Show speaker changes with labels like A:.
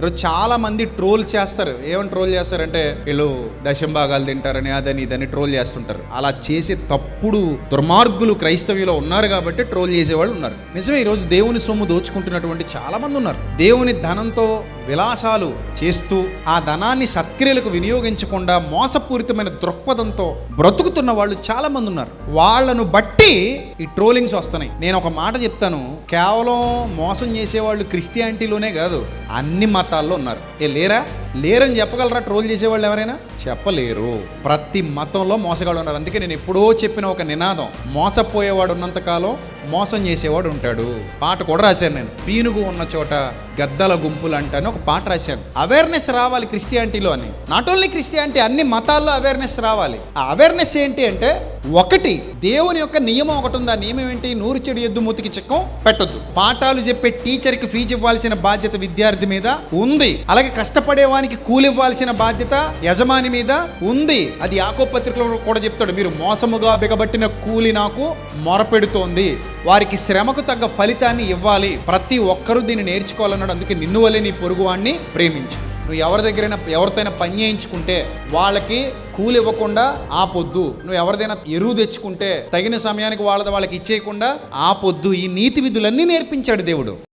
A: ఈరోజు చాలా మంది ట్రోల్ చేస్తారు. ఏమని ట్రోల్ చేస్తారంటే వీళ్ళు దశంభాగాలు తింటారని అదని ఇదని ట్రోల్ చేస్తుంటారు. అలా చేసే తప్పుడు దుర్మార్గులు క్రైస్తవ్యులో ఉన్నారు కాబట్టి ట్రోల్ చేసేవాళ్ళు ఉన్నారు. నిజమే ఈరోజు దేవుని సొమ్ము దోచుకుంటున్నటువంటి చాలా మంది ఉన్నారు. దేవుని ధనంతో విలాసాలు చేస్తూ ఆ ధనాన్ని సత్క్రియలకు వినియోగించకుండా మోసపూరితమైన దృక్పథంతో బ్రతుకుతున్న వాళ్ళు చాలా మంది ఉన్నారు. వాళ్ళను బట్టి ఈ ట్రోలింగ్స్ వస్తున్నాయి. నేను ఒక మాట చెప్తాను. కేవలం మోసం చేసేవాళ్ళు క్రిస్టియానిటీలోనే కాదు అన్ని మతాల్లో ఉన్నారు. ఏ లేరా? లేరని చెప్పగలరా? ట్రోల్ చేసేవాళ్ళు ఎవరైనా? చెప్పలేరు. ప్రతి మతంలో మోసగాడు ఉన్నారు. అందుకే నేను ఎప్పుడో చెప్పిన ఒక నినాదం. మోసపోయేవాడు ఉన్నంత కాలం మోసం చేసేవాడు ఉంటాడు. పాట కూడా రాశాను నేను. పీనుగు ఉన్న చోట గద్దల గుంపులు అంటాను ఒక పాట రాశాను. అవేర్నెస్ రావాలి క్రిస్టియానిటీలో అని. నాట్ ఓన్లీ క్రిస్టియానిటీ అన్ని మతాల్లో అవేర్నెస్ రావాలి. ఆ అవేర్నెస్ ఏంటి అంటే ఒకటి దేవుని యొక్క నియమం ఒకటి ఉంది? ఆ నియమం ఏంటి? నూరు చెడు ఎద్దు మూతికి చిక్కం పెట్టొద్దు. పాఠాలు చెప్పే టీచర్కి ఫీజు ఇవ్వాల్సిన బాధ్యత విద్యార్థి మీద ఉంది. అలాగే కష్టపడేవానికి కూలి ఇవ్వాల్సిన బాధ్యత యజమాని మీద ఉంది. అది యాకో పత్రికలో కూడా చెప్తాడు. మీరు మోసముగా బిగబట్టిన కూలి నాకు మొరపెడుతోంది. వారికి శ్రమకు తగ్గ ఫలితాన్ని ఇవ్వాలి. ప్రతి ఒక్కరూ దీన్ని నేర్చుకోవాలన్నాడు. అందుకే నిన్ను వలె నీ పొరుగువాణ్ణి ప్రేమించు. నువ్వు ఎవరి దగ్గరైనా ఎవరితోనైనా పని చేయించుకుంటే వాళ్ళకి కూలి ఇవ్వకుండా ఆపొద్దు. నువ్వు ఎవరిదైనా ఎరువు తెచ్చుకుంటే తగిన సమయానికి వాళ్ళది వాళ్ళకి ఇచ్చేయకుండా ఆపొద్దు. ఈ నీతి విధులన్నీ నేర్పించాడు దేవుడు.